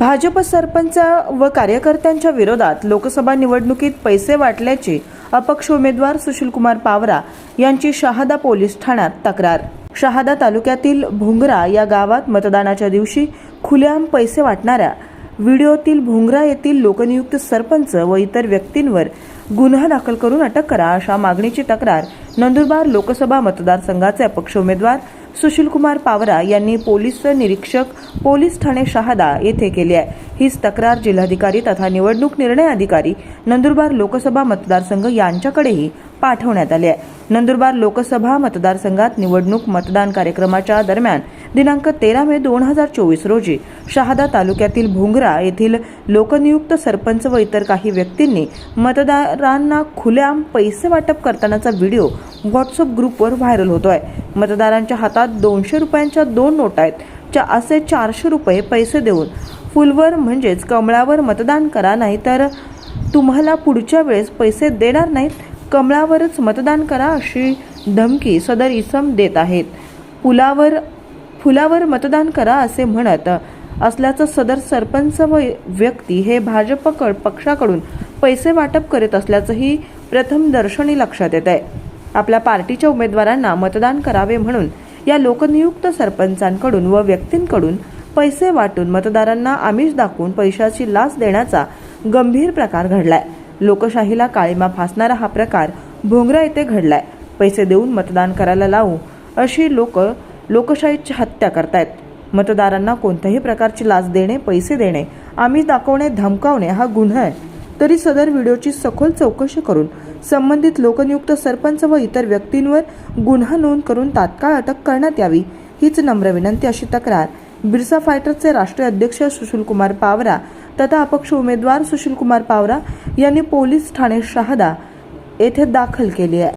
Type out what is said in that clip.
भाजप सरपंच व कार्यकर्त्यांच्या विरोधात लोकसभा निवडणुकीत पैसे वाटल्याची अपक्ष उमेदवार सुशीलकुमार पावरा यांची शहादा पोलीस ठाण्यात तक्रार. शहादा तालुक्यातील भोंगरा या गावात मतदानाच्या दिवशी खुलेआम पैसे वाटणाऱ्या व्हिडिओतील भोंगरा येथील लोकनियुक्त सरपंच व इतर व्यक्तींवर गुन्हा दाखल करून अटक करा अशा मागणीची तक्रार नंदुरबार लोकसभा मतदारसंघाचे अपक्ष उमेदवार सुशीलकुमार पावरा यांनी पोलीस निरीक्षक पोलीस ठाणे शहादा येथे केली आहे. हीच तक्रार जिल्हाधिकारी तथा निवडणूक निर्णय अधिकारी नंदुरबार लोकसभा मतदारसंघ यांच्याकडेही पाठवण्यात आले आहे. नंदुरबार लोकसभा मतदारसंघात निवडणूक मतदान कार्यक्रमाच्या दरम्यान दिनांक तेरा मे दोन हजार चोवीस रोजी शहादा तालुक्यातील भोंगरा येथील लोकनियुक्त सरपंच व इतर काही व्यक्तींनी मतदारांना खुलेआम पैसे वाटप करतानाचा व्हिडिओ व्हॉट्सअप ग्रुपवर व्हायरल होतो आहे मतदारांच्या हातात दोनशे रुपयांच्या दोन नोटा आहेत च्या असे चारशे रुपये पैसे देऊन. फुलवर म्हणजेच कमळावर मतदान करा नाही तर तुम्हाला पुढच्या वेळेस पैसे देणार नाहीत कमळावरच मतदान करा अशी धमकी सदर इसम देत आहेत. पुलावर फुलावर मतदान करा असे म्हणत असल्याचं सदर सरपंच व व्यक्ती हे भाजप पक्षाकडून पैसे वाटप करीत असल्याचंही प्रथम दर्शनी लक्षात येत आहे. आपल्या पार्टीच्या उमेदवारांना मतदान करावे म्हणून या लोकनियुक्त सरपंचांकडून व व्यक्तींकडून पैसे वाटून मतदारांना आमिष दाखवून पैशाची लाच देण्याचा गंभीर प्रकार घडलाय. लोकशाहीला काळीमा फासणारा हा प्रकार भोंगरा येथे घडलाय. पैसे देऊन मतदान करायला लावू अशी लोक लोकशाहीची हत्या करतायत. मतदारांना कोणत्याही प्रकारची लाच देणे पैसे देणे आम्ही दाखवणे धमकावणे हा गुन्हा आहे. तरी सदर व्हिडिओची सखोल चौकशी करून संबंधित लोकनियुक्त सरपंच व इतर व्यक्तींवर गुन्हा नोंद करून तात्काळ अटक करण्यात यावी हीच नम्र विनंती अशी तक्रार. बिरसा फायटरचे राष्ट्रीय अध्यक्ष सुशीलकुमार पावरा तथा अपक्ष उमेदवार सुशीलकुमार पावरा यांनी पोलीस ठाणे शहादा येथे दाखल केली आहे.